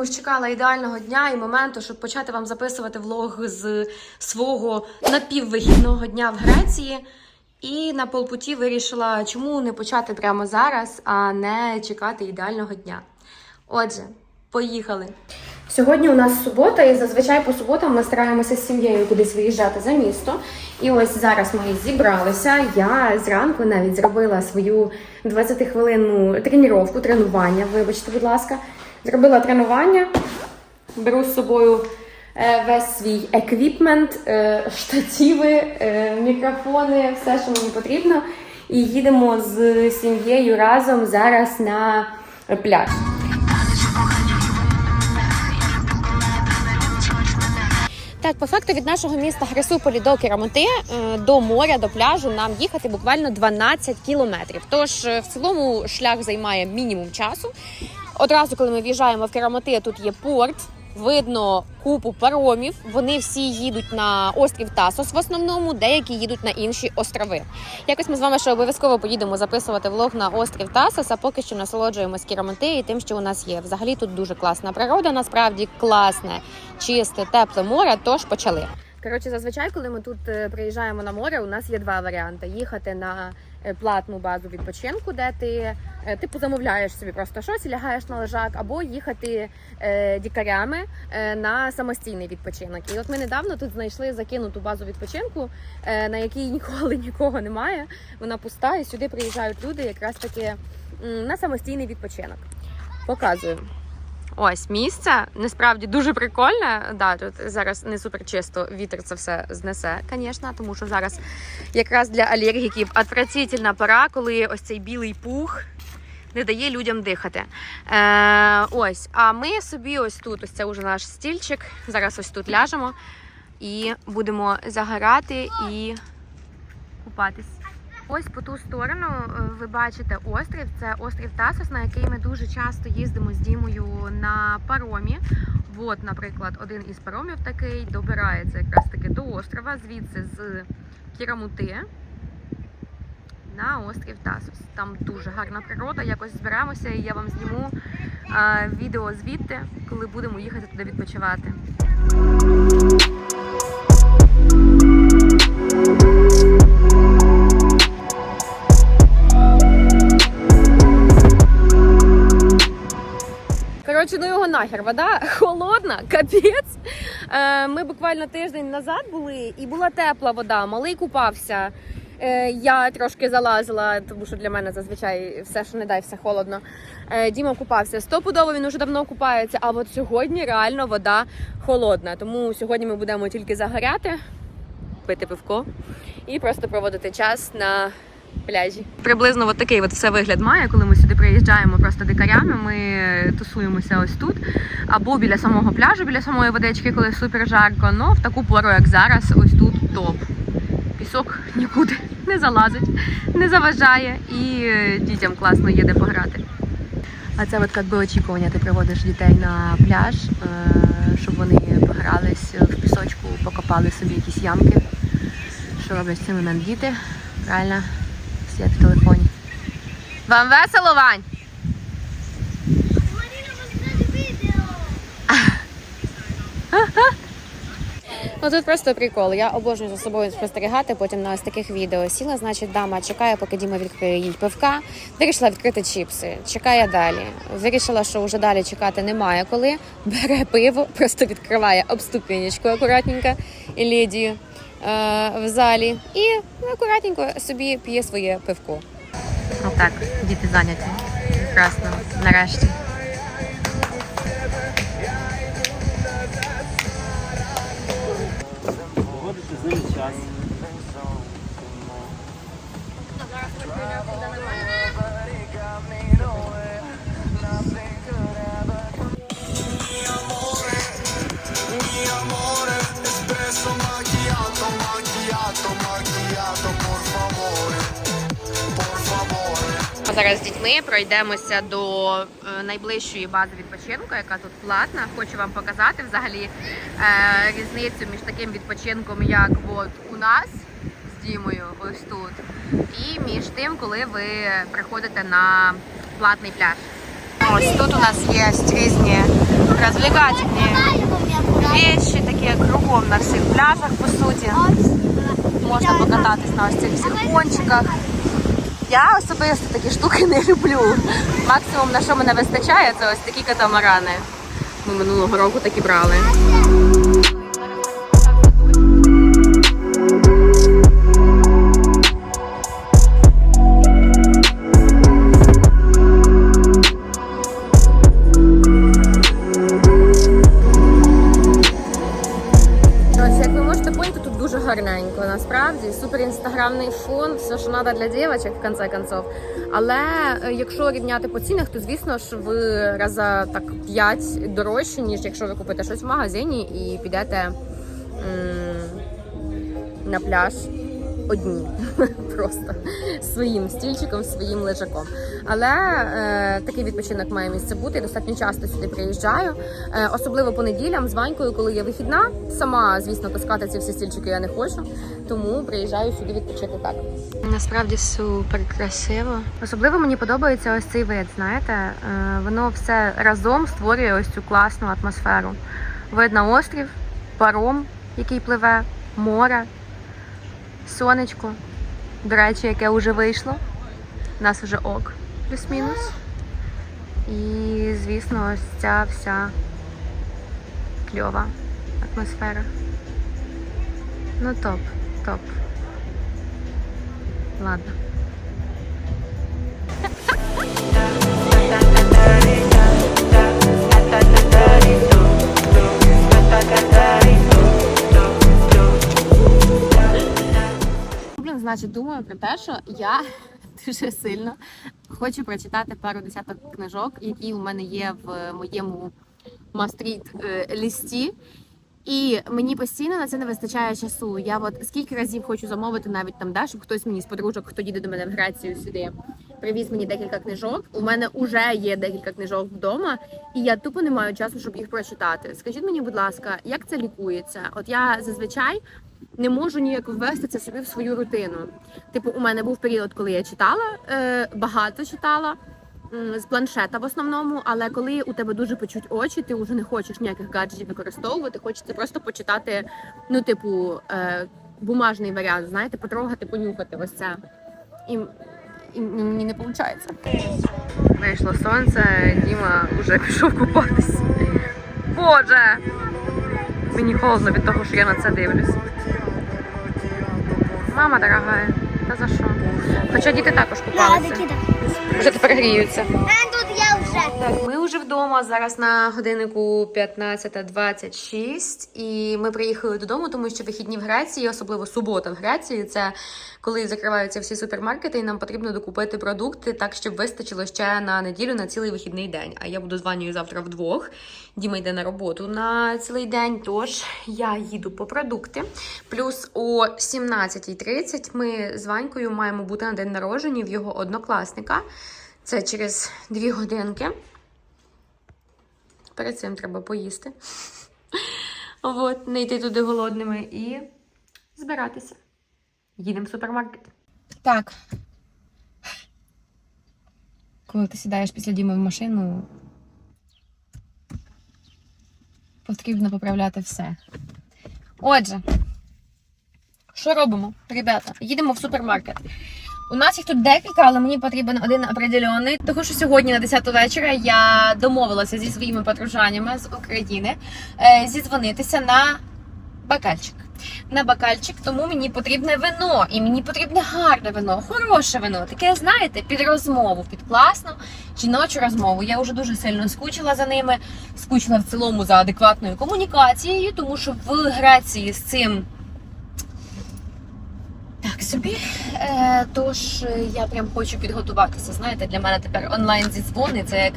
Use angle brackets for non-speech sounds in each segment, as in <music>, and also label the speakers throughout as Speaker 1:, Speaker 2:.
Speaker 1: чомусь чекала ідеального дня і моменту, щоб почати вам записувати влог з свого напіввихідного дня в Греції. І на полпуті вирішила, чому не почати прямо зараз, а не чекати ідеального дня. Отже, поїхали. Сьогодні у нас субота, і зазвичай по суботам ми стараємося з сім'єю кудись виїжджати за місто. І ось зараз ми зібралися. Я зранку навіть зробила свою 20-хвилинну тренування, тренування. Вибачте, будь ласка, зробила тренування. Беру з собою е, весь свій еквіпмент, е, штативи, е, мікрофони, все, що мені потрібно. І їдемо з сім'єю разом зараз на пляж. Так, по факту від нашого міста Хрисуполі до Керамоти, до моря, до пляжу нам їхати буквально 12 кілометрів. Тож в цілому шлях займає мінімум часу. Одразу, коли ми в'їжджаємо в Керамоти, тут є порт. Видно купу паромів. Вони всі їдуть на острів Тасос в основному, деякі їдуть на інші острови. Якось ми з вами ще обов'язково поїдемо записувати влог на острів Тасос, а поки що насолоджуємось Керамоти і тим, що у нас є. Взагалі тут дуже класна природа, насправді класне, чисте, тепле море. Тож почали. Коротше, зазвичай, коли ми тут е, приїжджаємо на море, у нас є два варіанти: їхати на платну базу відпочинку, де ти е, типу замовляєш собі просто щось лягаєш на лежак, або їхати е, дікарями е, на самостійний відпочинок. І от ми недавно тут знайшли закинуту базу відпочинку, е, на якій <laughs> ніколи нікого немає. Вона пуста, і сюди приїжджають люди якраз таки на самостійний відпочинок. Показую. Ось місце насправді дуже прикольне. Да, тут зараз не супер чисто вітер це все знесе, звісно, тому що зараз якраз для алергіків отвратительна пора, коли ось цей білий пух не дає людям дихати. Е, ось, а ми собі ось тут, ось це вже наш стільчик. Зараз ось тут ляжемо і будемо загорати і купатись. Ось по ту сторону е, ви бачите острів. Це острів Тасос, на який ми дуже часто їздимо з Дімою на паромі. От, наприклад, один із паромів такий добирається якраз таки до острова, звідси з Кірамути на острів Тасос. Там дуже гарна природа. Якось зберемося, і я вам зніму е, відео звідти, коли будемо їхати туди відпочивати. Коротше, ну його нахер. Вода <laughs> холодна, капець. Е, ми буквально тиждень назад були, і була тепла вода, малий купався. Е, я трошки залазила, тому що для мене зазвичай все, що не дай, все холодно. Е, Діма купався. Стопудово він уже давно купається, а от сьогодні реально вода холодна. Тому сьогодні ми будемо тільки загоряти, пити пивко і просто проводити час на пляжі. Приблизно от такий от все вигляд має, коли ми сюди приїжджаємо просто дикарями. Ми тусуємося ось тут, або біля самого пляжу, біля самої водички, коли супер жарко. Ну в таку пору, як зараз, ось тут топ. Пісок нікуди не залазить, не заважає і е, дітям класно є де пограти. А це от якби очікування, ти приводиш дітей на пляж, е, щоб вони погрались в пісочку, покопали собі якісь ямки. Що роблять в цей момент діти? Правильно, сидять в телефоні. Вам весело, Вань? Ну тут просто прикол. Я обожнюю за собою спостерігати потім на ось таких відео. Сіла, значить, дама чекає, поки Діма відкриє їй пивка. Вирішила відкрити чіпси. Чекає далі. Вирішила, що вже далі чекати немає коли. Бере пиво, просто відкриває об ступенечку акуратненько і леді е, в залі. І акуратненько собі п'є своє пивко. Отак, діти зайняті. Прекрасно, нарешті.
Speaker 2: Проводити з ними час.
Speaker 1: Зараз з дітьми пройдемося до е, найближчої бази відпочинку, яка тут платна. Хочу вам показати взагалі е, різницю між таким відпочинком, як от у нас з Дімою, ось тут, і між тим, коли ви приходите на платний пляж. Ось тут у нас є різні развлекательные вещи, такие кругом на всіх пляжах, по суті. Можна покататись на ось цих всіх пончиках. Я особисто такі штуки не люблю. Максимум, на що мене вистачає, це ось такі катамарани. Ми минулого року такі брали. Насправді супер інстаграмний фон, все, що треба для дівчаток, в конце концов. Але е, якщо рівняти по цінах, то звісно ж ви раза так 5 дорожче, ніж якщо ви купите щось в магазині і підете м, на пляж одні. <laughs> Просто своїм стільчиком, своїм лежаком. Але е, такий відпочинок має місце бути. Я достатньо часто сюди приїжджаю. Е, особливо по неділям з Ванькою, коли є вихідна. Сама, звісно, таскати ці всі стільчики я не хочу, тому приїжджаю сюди відпочити так. Насправді супер красиво. Особливо мені подобається ось цей вид. Знаєте, Е, воно все разом створює ось цю класну атмосферу. Видно острів, паром, який пливе, море, сонечко. До речі, яке вже вийшло. У нас вже ок, плюс-мінус. І, звісно, ось ця вся кльова атмосфера. Ну, топ, топ. Ладно. Блін, значить, думаю про те, що я <laughs> дуже сильно хочу прочитати пару десяток книжок, які у мене є в моєму мастріт лісті. І мені постійно на це не вистачає часу. Я от скільки разів хочу замовити навіть там, да, щоб хтось мені з подружок, хто їде до мене в Грецію сюди, привіз мені декілька книжок. У мене вже є декілька книжок вдома, і я тупо не маю часу, щоб їх прочитати. Скажіть мені, будь ласка, як це лікується? От я зазвичай не можу ніяк ввести це собі в свою рутину. Типу, у мене був період, коли я читала, е, багато читала. З планшета в основному, але коли у тебе дуже почуть очі, ти вже не хочеш ніяких гаджетів використовувати, хочеться просто почитати, ну, типу, е, бумажний варіант, знаєте, потрогати, понюхати ось це. І, і мені не виходить. Вийшло сонце, Діма вже пішов купатись. Боже! Мені холодно від того, що я на це дивлюсь. Мама дорога, та за що? Хоча діти також купалися. Вже тепер гріються.
Speaker 3: тут я вже.
Speaker 1: Так, ми вже вдома. Зараз на годиннику 15.26 і ми приїхали додому, тому що вихідні в Греції, особливо субота в Греції, це коли закриваються всі супермаркети, і нам потрібно докупити продукти так, щоб вистачило ще на неділю на цілий вихідний день. А я буду з Ванею завтра вдвох. Діма йде на роботу на цілий день. Тож я їду по продукти. Плюс о 17.30 ми з Ванькою маємо бути на день народження в його однокласника. Це через дві годинки. Перед цим треба поїсти. От, не йти туди голодними і збиратися. Їдемо в супермаркет. Так. Коли ти сідаєш після Діми в машину, потрібно поправляти все. Отже, що робимо, ребята? Їдемо в супермаркет. У нас їх тут декілька, але мені потрібен один определений. Тому що сьогодні на 10 вечора я домовилася зі своїми подружаннями з України е, зідзвонитися на бакальчик. На бакальчик, тому мені потрібне вино, і мені потрібне гарне вино, хороше вино. Таке, знаєте, під розмову, під класну жіночу розмову. Я вже дуже сильно скучила за ними, скучила в цілому за адекватною комунікацією, тому що в Греції з цим собі. Е, тож е, я прям хочу підготуватися. Знаєте, для мене тепер онлайн зідзвони, це як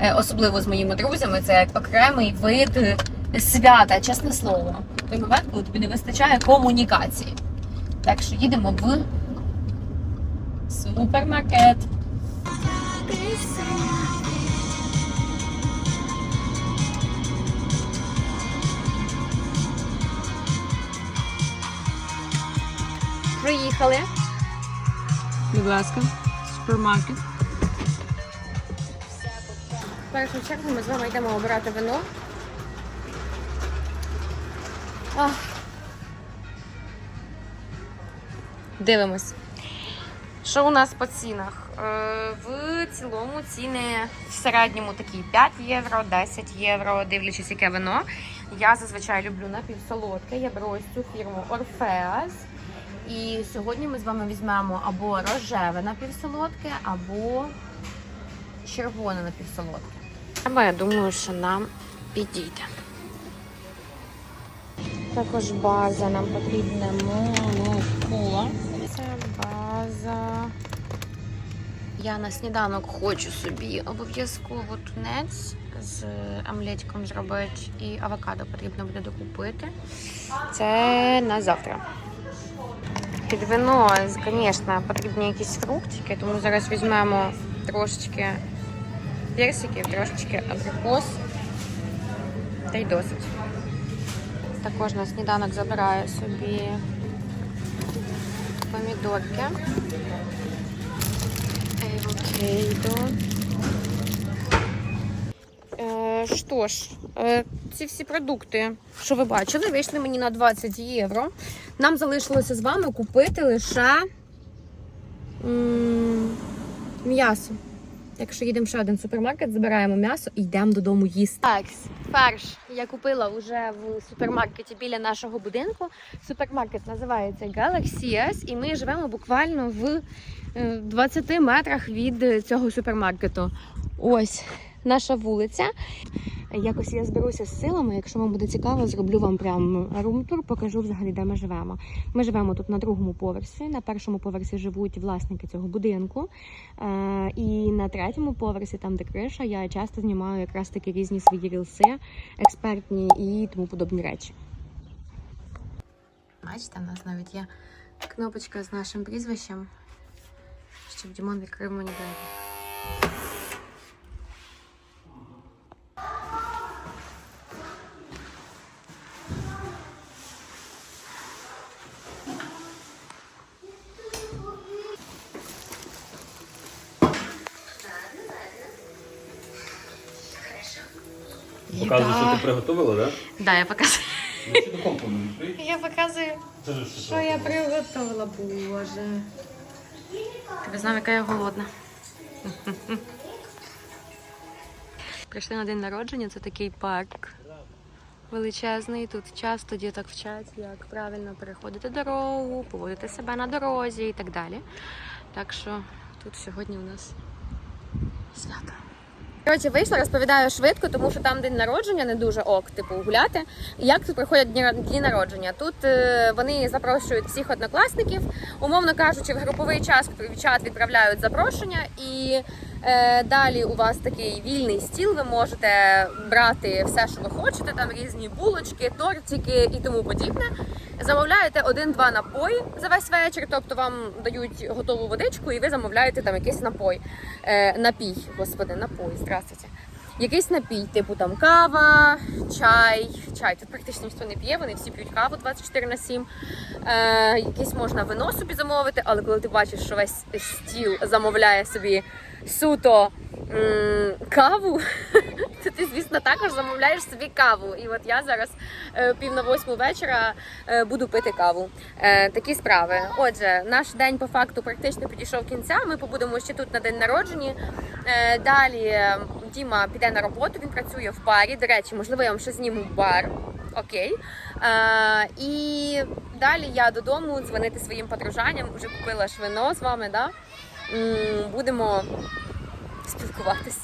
Speaker 1: е, особливо з моїми друзями, це як окремий вид е, свята, чесне слово. Той момент, коли тобі не вистачає комунікації. Так що їдемо в супермаркет. Приїхали. Будь ласка, супермаркет. першу чергу ми з вами йдемо обирати вино. Ах. Дивимось. Що у нас по цінах? Е, В цілому ціни в середньому такі 5 євро, 10 євро, дивлячись, яке вино. Я зазвичай люблю напівсолодке. Я беру ось цю фірму Orpheus. І сьогодні ми з вами візьмемо або рожеве напівсолодке, або червоне напівсолодке. Або я думаю, що нам підійде. Також база нам потрібне молоко. Це база. Я на сніданок хочу собі обов'язково тунець з омлетиком зробити і авокадо потрібно буде докупити. Це на завтра. Під вино, звісно, потрібні якісь фруктики, тому зараз візьмемо трошечки персиків, трошечки абрикос. Та й досить. Також на сніданок забираю собі помідорки. Евокейдо. Е, що ж, е, ці всі продукти, що ви бачили, вийшли мені на 20 євро. Нам залишилося з вами купити лише м'ясо. Якщо їдемо ще один супермаркет, забираємо м'ясо і йдемо додому їсти. Так, фарш я купила вже в супермаркеті біля нашого будинку. Супермаркет називається Galaxias, і ми живемо буквально в е, 20 метрах від цього супермаркету. Ось наша вулиця. Якось я зберуся з силами. Якщо вам буде цікаво, зроблю вам прям румтур, покажу взагалі, де ми живемо. Ми живемо тут на другому поверсі. На першому поверсі живуть власники цього будинку. Е, і на третьому поверсі, там де криша, я часто знімаю якраз такі різні свої рілси, експертні і тому подобні речі. Бачите, в нас навіть є кнопочка з нашим прізвищем, щоб Дімон відкрив мені двері.
Speaker 3: Показує, що ти приготувала, так?
Speaker 1: Да, я показую.
Speaker 3: Да? Ну, чи до компу не відкрий?
Speaker 1: Я показую,
Speaker 3: Це ж
Speaker 1: що я приготувала, боже. Ти ви яка я голодна. Прийшли на день народження, це такий парк величезний. Тут часто діток вчать, як правильно переходити дорогу, поводити себе на дорозі і так далі. Так що тут сьогодні у нас свято. Коротше, вийшла, розповідаю швидко, тому що там день народження не дуже ок, типу гуляти. Як тут проходять дні, народження? Тут е, вони запрошують всіх однокласників, умовно кажучи, в груповий час в чат відправляють запрошення, і е, далі у вас такий вільний стіл. Ви можете брати все, що ви хочете, там різні булочки, тортики і тому подібне. Замовляєте один-два напої за весь вечір, тобто вам дають готову водичку, і ви замовляєте там якийсь напой. Е, напій, господи, напій, здравствуйте. Якийсь напій, типу там кава, чай. Чай тут практично ніхто не п'є, вони всі п'ють каву 24 на 7. Е, якесь можна вино собі замовити, але коли ти бачиш, що весь стіл замовляє собі суто м, каву, <laughs> то ти, звісно, також замовляєш собі каву. І от я зараз е, пів на восьму вечора е, буду пити каву. Е, такі справи. Отже, наш день по факту практично підійшов кінця. Ми побудемо ще тут на день народження. Далі Діма піде на роботу, він працює в барі. До речі, можливо, я вам ще зніму бар. Окей. Е, і далі я додому дзвонити своїм подружанням. Вже купила ж вино з вами. Да? Будемо спілкуватись.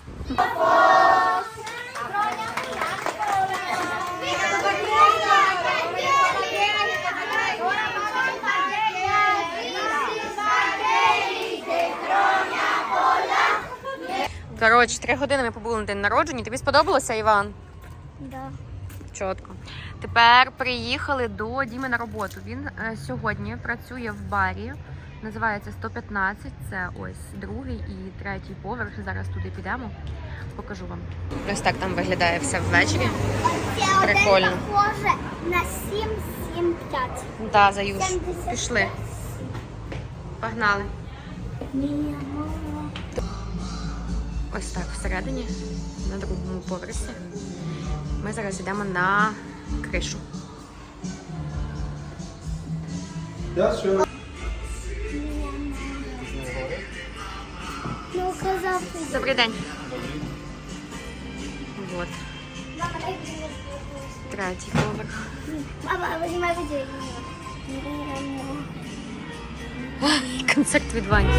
Speaker 1: Коротше, три години ми побули на день народження. Тобі сподобалося, Іван?
Speaker 4: Да.
Speaker 1: Чітко. Тепер приїхали до Діми на роботу. Він е, сьогодні працює в барі. Називається 115. Це ось другий і третій поверх. Зараз туди підемо. Покажу вам. Ось так там виглядає все ввечері.
Speaker 4: Це
Speaker 1: Прикольно.
Speaker 4: один похоже на 7, 7, 5.
Speaker 1: Да, Заюш. Пішли. Погнали. Ось так всередині на другому поверсі. Ми зараз йдемо на кришу.
Speaker 4: Ну.
Speaker 1: Добрий день. Третій поверх. Концерт від Вані.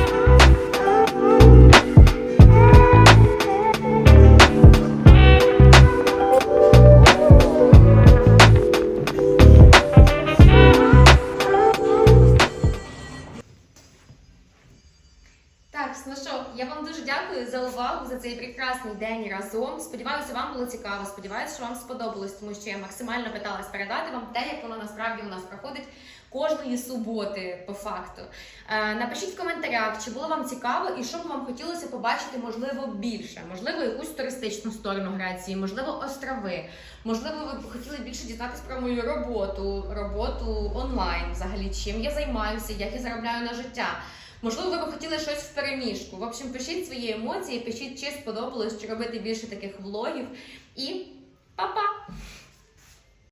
Speaker 1: Прекрасний день разом. Сподіваюся, вам було цікаво. Сподіваюся, що вам сподобалось, тому що я максимально питалась передати вам те, як воно насправді у нас проходить кожної суботи, по факту. Е, напишіть в коментарях, чи було вам цікаво і що б вам хотілося побачити, можливо, більше. Можливо, якусь туристичну сторону Греції, можливо, острови. Можливо, ви б хотіли більше дізнатися про мою роботу, роботу онлайн, взагалі, чим я займаюся, як я заробляю на життя. Можливо, ви б хотіли щось в переміжку. В общем, пишіть свої емоції, пишіть, чи сподобалось, чи робити більше таких влогів. І па-па!